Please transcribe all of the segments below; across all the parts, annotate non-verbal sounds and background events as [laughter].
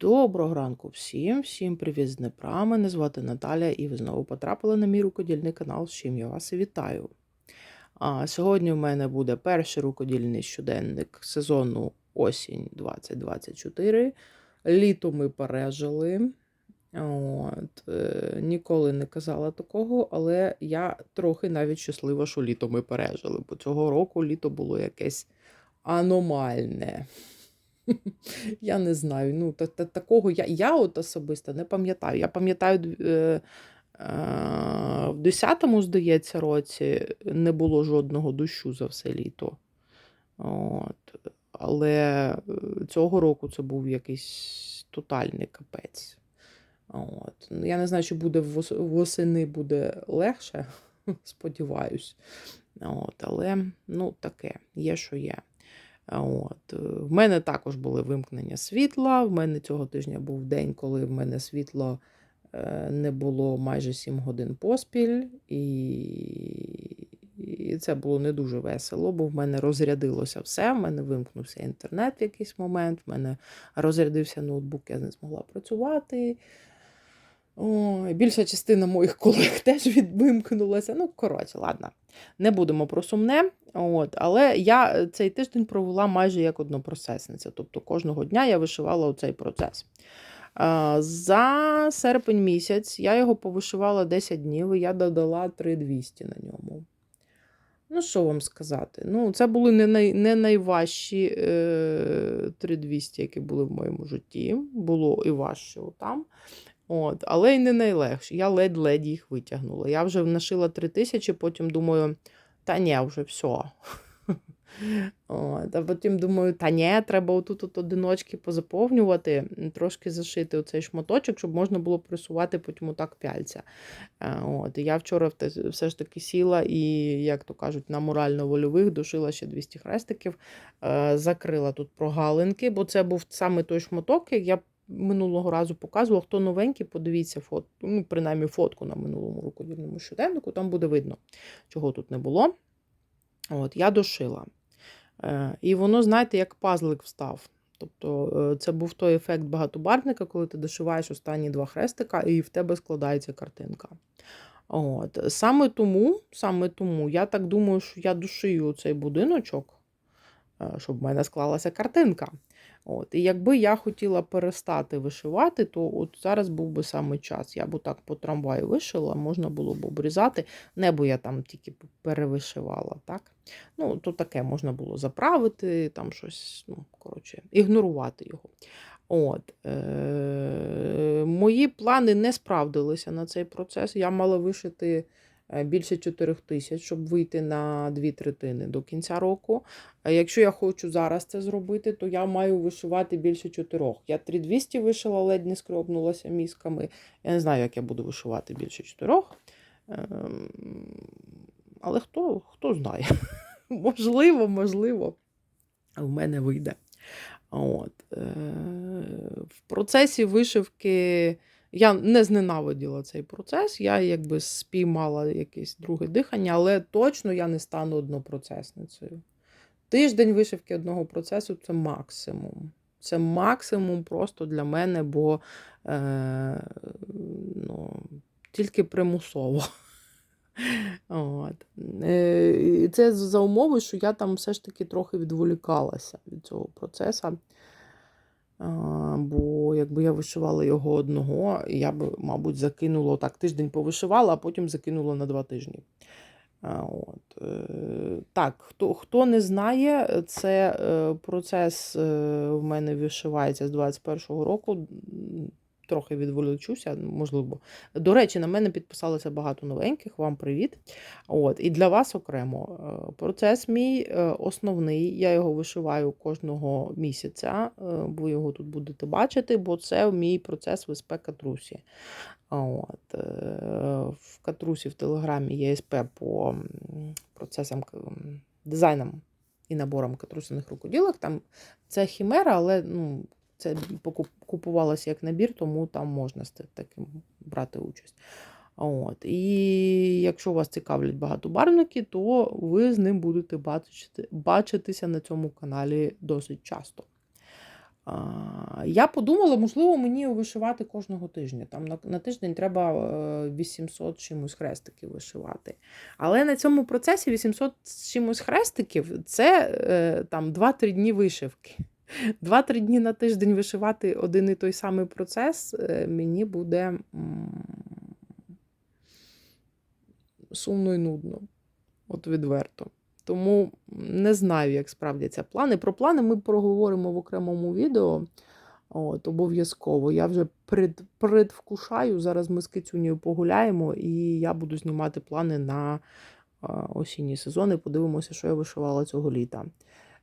Доброго ранку всім, всім привіт з Днепра. Мене звати Наталя, і ви знову потрапили на мій рукодільний канал, з чим я вас і вітаю. А, сьогодні в мене буде перший рукодільний щоденник сезону осінь 2024. Літо ми пережили. От, е, ніколи не казала такого, але я трохи навіть щаслива, що літо ми пережили, бо цього року літо було якесь аномальне. [laughs] Я не знаю. Ну, та, та, такого я, я от особисто не пам'ятаю. Я пам'ятаю, е, е, в 10-му, здається, році не було жодного дощу за все літо. От. Але е, цього року це був якийсь тотальний капець. От. Ну, Я не знаю, чи буде восени буде легше, [laughs] сподіваюсь. От. Але ну, таке, є, що є. От. е, В мене також були вимкнення світла. В мене цього тижня був день, коли в мене світло е, не було майже 7 годин поспіль, і, і це було не дуже весело, бо в мене розрядилося все. В мене вимкнувся інтернет в якийсь момент, в мене розрядився ноутбук, я не змогла працювати. Ой, більша частина моїх колег [laughs] теж відвимкнулася. Ну, коротше, ладно, не будемо про сумне. От, але я е, цей тиждень провела майже як однопроцесниця. Тобто кожного дня я вишивала цей процес. За серпень місяць я його повишивала 10 днів, і я додала 3200 на ньому. Ну, що вам сказати? Ну, це були не, най, не найважчі е, 3200, які були в моєму житті. Було і важче там. От, але й не найлегше. Я ледь-ледь їх витягнула. Я вже нашила 3000, потім думаю, та ні, вже все. [laughs] От, а потім думаю, та ні, треба отут от одиночки позаповнювати, трошки зашити оцей шматочок, щоб можна було присувати потім отак пяльця. Е, От, і я вчора все ж таки сіла і, як то кажуть, на морально-вольових дошила ще 200 хрестиків, е, закрила тут прогалинки, бо це був саме той шматок, як я минулого разу показувала. Хто новенький, подивіться фото, ну, принаймні фотку на минулому рукодільному щоденнику, там буде видно, чого тут не було. От, я дошила. Е, І воно, знаєте, як пазлик встав. Тобто е, це був той ефект багатобарвника, коли ти дошиваєш останні два хрестика, і в тебе складається картинка. От. Саме тому, саме тому я так думаю, що я дошию цей будиночок, щоб в мене склалася картинка. От. І якби я хотіла перестати вишивати, то от зараз був би саме час. Я б отак по трамваю вишила, можна було б обрізати. Небо я там тільки перевишивала. так? Ну, то таке можна було заправити, там щось, ну, коротше, ігнорувати його. От, е- мої плани не справдилися на цей процес. Я мала вишити е, більше 4 тисяч, щоб вийти на дві третини до кінця року. Якщо я хочу зараз це зробити, то я маю вишивати більше 4. Я 3200 вишила, ледь не скропнулася мізками. Я не знаю, як я буду вишивати більше 4. Ем, але хто, хто знає. [laughs] Можливо, можливо, в мене вийде. От. Е, В процесі вишивки я не зненавиділа цей процес, я якби спіймала якесь друге дихання, але точно я не стану однопроцесницею. Тиждень вишивки одного процесу це максимум. Це максимум просто для мене, бо е, ну, тільки примусово. От. Е, Це за умови, що я там все ж таки трохи відволікалася від цього процесу. Бо якби я вишивала його одного, я б, мабуть, закинула так, тиждень повишивала, а потім закинула на два тижні. От. е, Так, хто, хто не знає, це е, процес е, в мене вишивається з 21-го року. Трохи відволічуся, можливо. До речі, на мене підписалося багато новеньких. Вам привіт. От, і для вас окремо. е, Процес мій е, основний. Я його вишиваю кожного місяця. е, Ви його тут будете бачити, бо це мій процес ВСП Катрусі. От, е, в Катрусі в Телеграмі є СП по процесам дизайнам і наборам катрусиних рукоділок. Там це хімера, але ну, це купувалося як набір, тому там можна з таким брати участь. От. І якщо вас цікавлять багатобарвники, то ви з ним будете бачити, бачитися на цьому каналі досить часто. Я подумала, можливо, мені вишивати кожного тижня. Там на, на тиждень треба е, 800 чимось хрестиків вишивати. Але на цьому процесі 800 чимось хрестиків це е, там 2-3 дні вишивки. 2-3 дні на тиждень вишивати один і той самий процес е, мені буде сумно і нудно. От відверто. Тому не знаю, як справдяться плани. Про плани ми проговоримо в окремому відео. От, Обов'язково. Я вже пред, предвкушаю. Зараз ми з кицюнею погуляємо, і я буду знімати плани на а, осінні сезони. Подивимося, що я вишивала цього літа.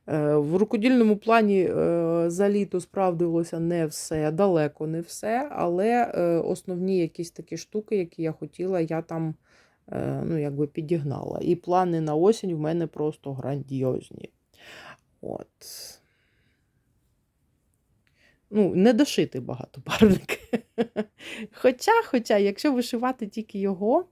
Е, В рукодільному плані е, за літо справдилося не все, далеко не все, але е, основні якісь такі штуки, які я хотіла, я там ну, якби підігнала. І плани на осінь в мене просто грандіозні. От. Ну, не дошити багатопарник. [laughs] Хоча, хоча, якщо вишивати тільки його,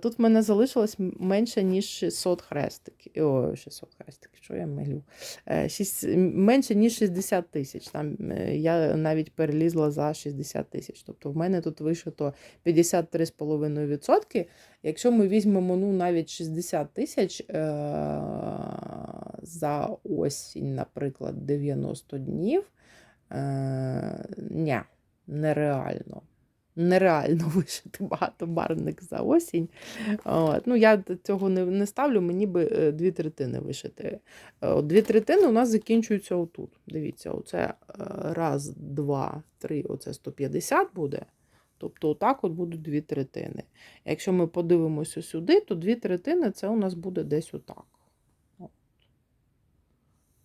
тут в мене залишилось менше, ніж 600 хрестиків. О, 600 хрестиків, що я милю? Е, шість- Менше, ніж 60 тисяч. Там е, я навіть перелізла за 60 тисяч. Тобто в мене тут вишито 53,5%. Якщо ми візьмемо ну, навіть 60 тисяч е- за осінь, наприклад, 90 днів. Е, ні, нереально. Нереально [laughs] вишити багатобарвник за осінь. От. Ну, я цього не, не ставлю, мені би е, дві третини вишити. Е, от Дві третини у нас закінчуються отут. Дивіться, оце е, раз, два, три, оце 150 буде. Тобто, отак от будуть дві третини. Якщо ми подивимося сюди, то дві третини це у нас буде десь отак. От.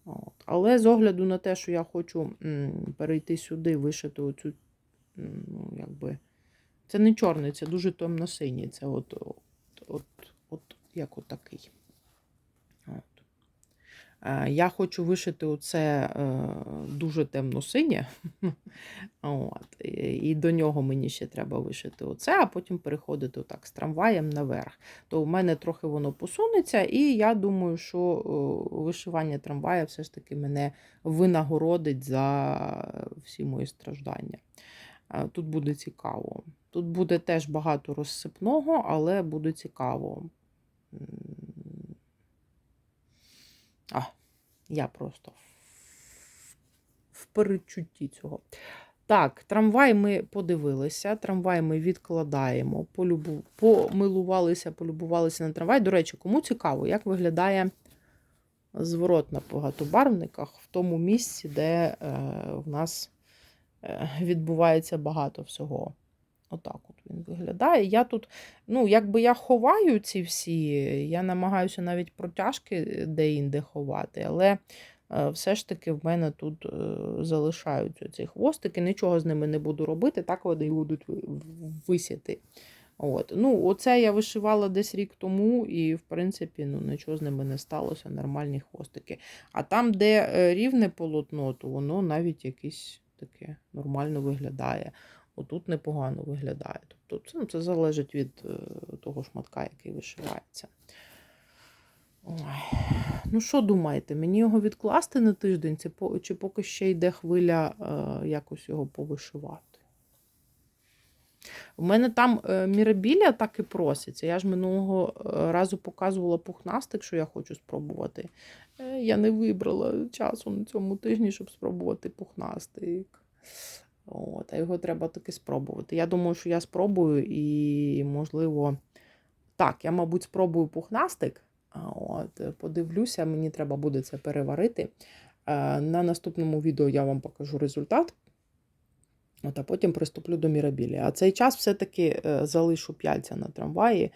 От. Але з огляду на те, що я хочу перейти сюди, вишити оцю, ну, якби. Це не чорний, це дуже темно-синій. Це от, от, от, от як отакий. Е, Я хочу вишити оце е, дуже темно-синє. І до нього мені ще треба вишити оце, а потім переходити отак з трамваєм наверх. То в мене трохи воно посунеться, і я думаю, що вишивання трамвая все ж таки мене винагородить за всі мої страждання. Е, Тут буде цікаво. Тут буде теж багато розсипного, але буде цікаво. А, я просто в- передчутті цього. Так, трамвай ми подивилися, трамвай ми відкладаємо, полюбу... помилувалися, полюбувалися на трамвай. До речі, кому цікаво, як виглядає зворот на багатобарвниках в тому місці, де е, в нас е, відбувається багато всього. Отак от він виглядає. Я тут, ну, якби я ховаю ці всі, я намагаюся навіть протяжки де-інде ховати, але е, все ж таки в мене тут е, залишаються ці хвостики, нічого з ними не буду робити, так вони будуть ви- висіти. От. Ну, оце я вишивала десь рік тому, і, в принципі, ну, нічого з ними не сталося, нормальні хвостики. А там, де е, рівне полотно, то воно навіть якесь таке нормально виглядає. Отут непогано виглядає. Тобто це, ну, це залежить від е, того шматка, який вишивається. Ой. Ну, що думаєте, мені його відкласти на тиждень, чи, по- чи поки ще йде хвиля е, якось його повишивати? У мене там е, мірабілля так і проситься. Я ж минулого е, разу показувала пухнастик, що я хочу спробувати. Е, Я не вибрала часу на цьому тижні, щоб спробувати пухнастик. От, а його треба таки спробувати. Я думаю, що я спробую і, можливо, так, я, мабуть, спробую пухнастик. От, подивлюся, мені треба буде це переварити. Е, На наступному відео я вам покажу результат. От, а потім приступлю до мірабілі. А цей час все-таки е, залишу п'яльця на трамваї,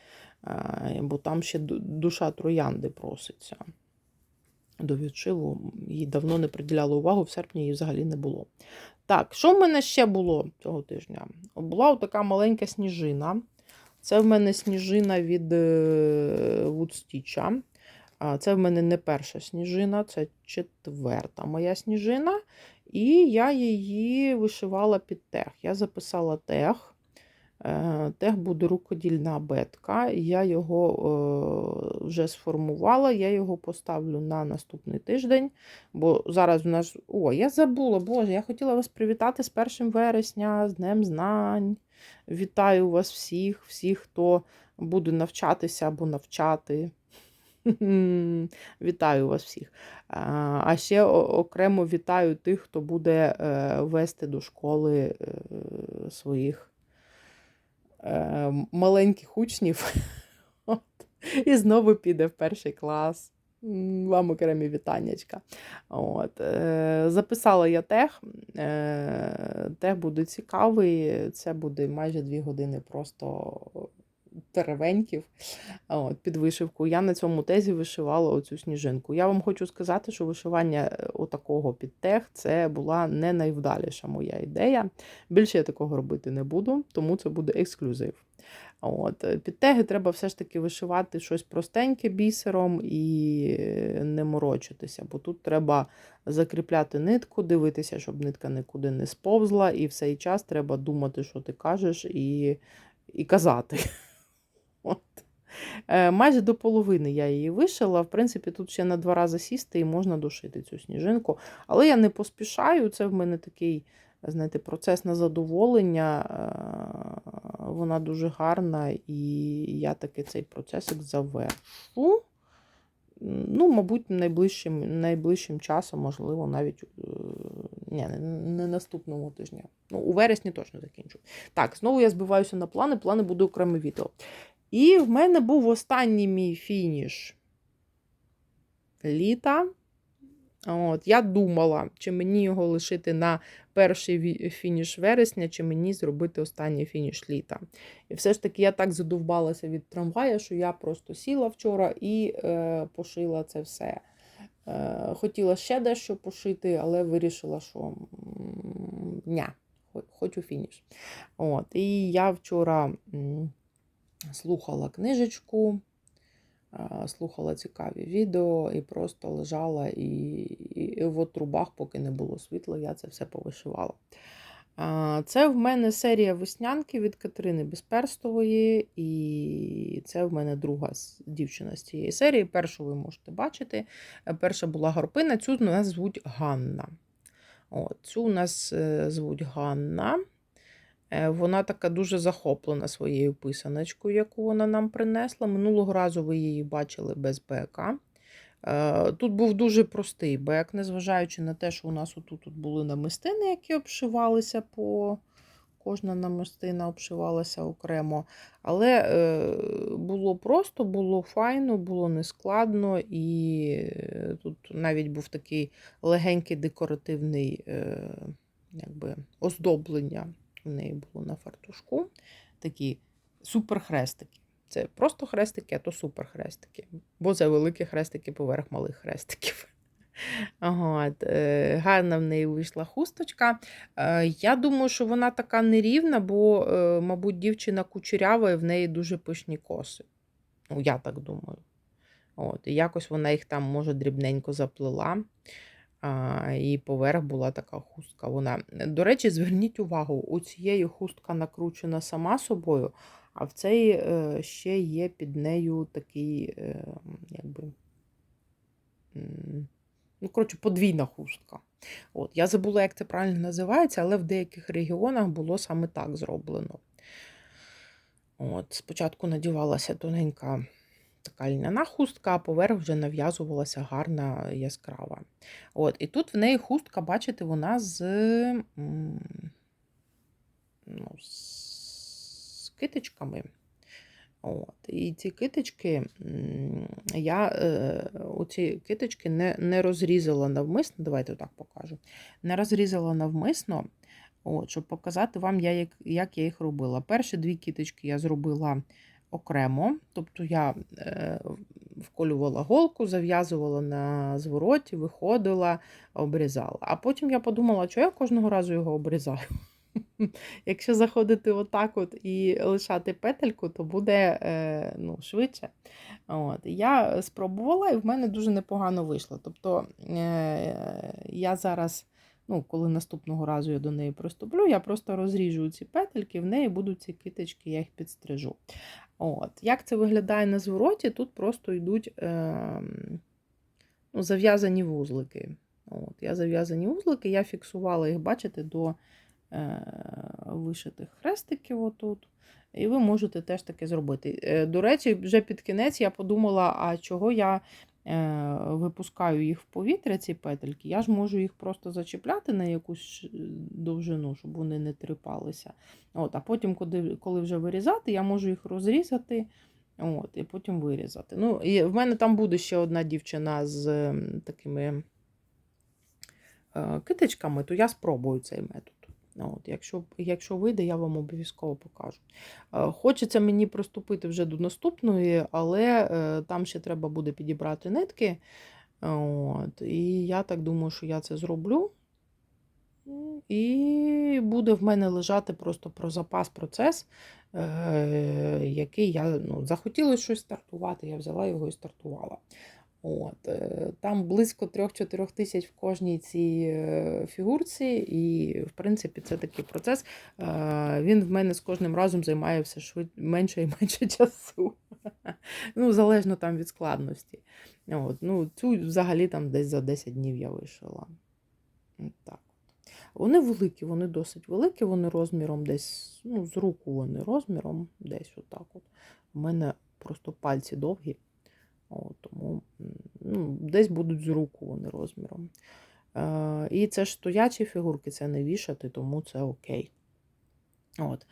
е, бо там ще душа троянди проситься. До відшиву їй давно не приділяла увагу, в серпні її взагалі не було. Так, що в мене ще було цього тижня? Була така маленька сніжина. Це в мене сніжина від Вудстіча. Це в мене не перша сніжина, це четверта моя сніжина. І я її вишивала під тех. Я записала тех. Е, Тех буде рукодільна абетка. Я його е, вже сформувала, я його поставлю на наступний тиждень, бо зараз у нас. О, я забула, Боже, я хотіла вас привітати з 1 вересня, з Днем Знань. Вітаю вас всіх, всіх, хто буде навчатися або навчати. [laughs] Вітаю вас всіх. А а ще окремо вітаю тих, хто буде е, вести до школи е, своїх е, маленьких учнів. [laughs] От. І знову піде в перший клас. Вам окремі вітаннячка. От. Е, записала я тех. Е, тех буде цікавий. Це буде майже дві години просто теревеньків от, під вишивку. Я на цьому тезі вишивала оцю сніжинку. Я вам хочу сказати, що вишивання е, отакого під тех це була не найвдаліша моя ідея. Більше я такого робити не буду, тому це буде ексклюзив. От, е, під теги треба все ж таки вишивати щось простеньке бісером і е, не морочитися, бо тут треба закріпляти нитку, дивитися, щоб нитка нікуди не сповзла, і в цей час треба думати, що ти кажеш, і, і казати. Е, Майже до половини я її вишила. В принципі, тут ще на два рази сісти і можна дошити цю сніжинку. Але я не поспішаю. Це в мене такий, знаєте, процес на задоволення. Е, Вона дуже гарна, і я таки цей процесик завершу. Ну, мабуть, найближчим, найближчим часом, можливо, навіть е, ні, не, наступному тижні. Ну, у вересні точно закінчу. Так, знову я збиваюся на плани, плани буде окреме відео. І в мене був останній мій фініш літа. От, Я думала, чи мені його лишити на перший фініш вересня, чи мені зробити останній фініш літа. І все ж таки я так задовбалася від трамвая, що я просто сіла вчора і е, пошила це все. Е, хотіла ще дещо пошити, але вирішила, що ня, хочу фініш. От, і я вчора. м, слухала книжечку, слухала цікаві відео і просто лежала і, і в отрубах, поки не було світла, я це все повишивала. Це в мене серія веснянки від Катерини Безперстової, і це в мене друга дівчина з цієї серії. Першу ви можете бачити. Е, Перша була Гарпина, цю нас звуть Ганна. От, цю у нас е, звуть Ганна. Е, Вона така дуже захоплена своєю писаночкою, яку вона нам принесла. Минулого разу ви її бачили без бека. Тут був дуже простий бек, незважаючи на те, що у нас отут тут були намистини, які обшивалися по. Кожна намистина обшивалася окремо. Але е, було просто, було файно, було нескладно, і е, тут навіть був такий легенький декоративний якби, оздоблення в неї було на фартушку. Такі суперхрестики. Це просто хрестики, а то суперхрестики. Бо це великі хрестики поверх малих хрестиків. [laughs] От, е, гарна в неї вийшла хусточка. Е, я думаю, що вона така нерівна, бо, е, мабуть, дівчина кучерява і в неї дуже пишні коси. Ну, я так думаю. От, і якось вона їх там, може, дрібненько заплела. І поверх була така хустка. Вона, до речі, зверніть увагу, у цієї хустка накручена сама собою, а в цей е, ще є під нею такий, е, якби, ну, коротше, подвійна хустка. От, я забула, як це правильно називається, але в деяких регіонах було саме так зроблено. От, спочатку надівалася тоненька така льняна хустка, а поверх вже нав'язувалася гарна яскрава. От, і тут в неї хустка, бачите, вона з, ну, з китичками. От, і ці китички, я е, оці китички не, не розрізала навмисно, давайте так покажу. Не розрізала навмисно, от, щоб показати вам, я, як, як я їх робила. Перші дві китички я зробила окремо, тобто я е, вколювала голку, зав'язувала на звороті, виходила, обрізала. А потім я подумала, що я кожного разу його обрізаю. [laughs] Якщо заходити отак от і лишати петельку, то буде е, ну, швидше. От. Я спробувала і в мене дуже непогано вийшло. Тобто е, я зараз ну, коли наступного разу я до неї приступлю, я просто розріжу ці петельки, в неї будуть ці китички, я їх підстрижу. От. Як це виглядає на звороті? Тут просто йдуть е, ну, зав'язані вузлики. От. Я зав'язані вузлики, я фіксувала їх, бачите, до е, вишитих хрестиків отут. І ви можете теж таке зробити. Е, До речі, вже під кінець я подумала, а чого я випускаю їх в повітря, ці петельки, я ж можу їх просто зачіпляти на якусь е, довжину, щоб вони не трипалися. От, а потім, коли, вже вирізати, я можу їх розрізати. От, і потім вирізати. Ну, і в мене там буде ще одна дівчина з такими е, китичками, то я спробую цей метод. От, якщо, якщо вийде, я вам обов'язково покажу. Е, Хочеться мені приступити вже до наступної, але е, там ще треба буде підібрати нитки. От, і я так думаю, що я це зроблю. І буде в мене лежати просто про запас процес, е, який я ну, захотіла щось стартувати, я взяла його і стартувала. От, е, там близько 3-4 тисяч в кожній цій е, фігурці, і, в принципі, це такий процес. Е, Він в мене з кожним разом займає все менше і [laughs] менше часу. Ну, залежно там від складності. От, ну, цю взагалі там десь за 10 днів я вишила. Так. Вони великі, вони досить великі, вони розміром десь, ну, з руку вони розміром, десь отак. От. У мене просто пальці довгі, от, тому ну, десь будуть з руку вони розміром. Е, і це ж стоячі фігурки, це не вішати, тому це окей. От.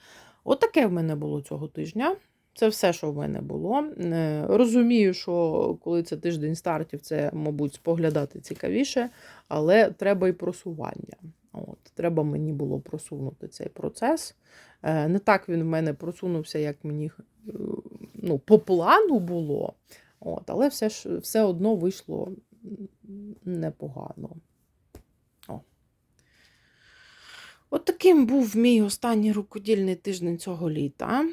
От таке в мене було цього тижня. Це все, що в мене було. Е, Розумію, що коли це тиждень стартів, це, мабуть, споглядати цікавіше, але треба і просування. От, Треба мені було просунути цей процес. Е, Не так він в мене просунувся, як мені е, ну, по плану було. От, але все, ж, все одно вийшло непогано. О. От таким був мій останній рукодільний тиждень цього літа.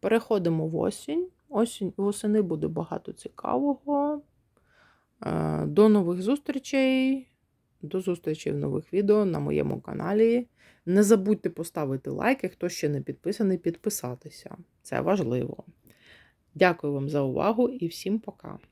Переходимо в осінь. Осінь восени буде багато цікавого. Е, До нових зустрічей. До зустрічі в нових відео на моєму каналі. Не забудьте поставити лайки, хто ще не підписаний, підписатися. Це важливо. Дякую вам за увагу і всім пока!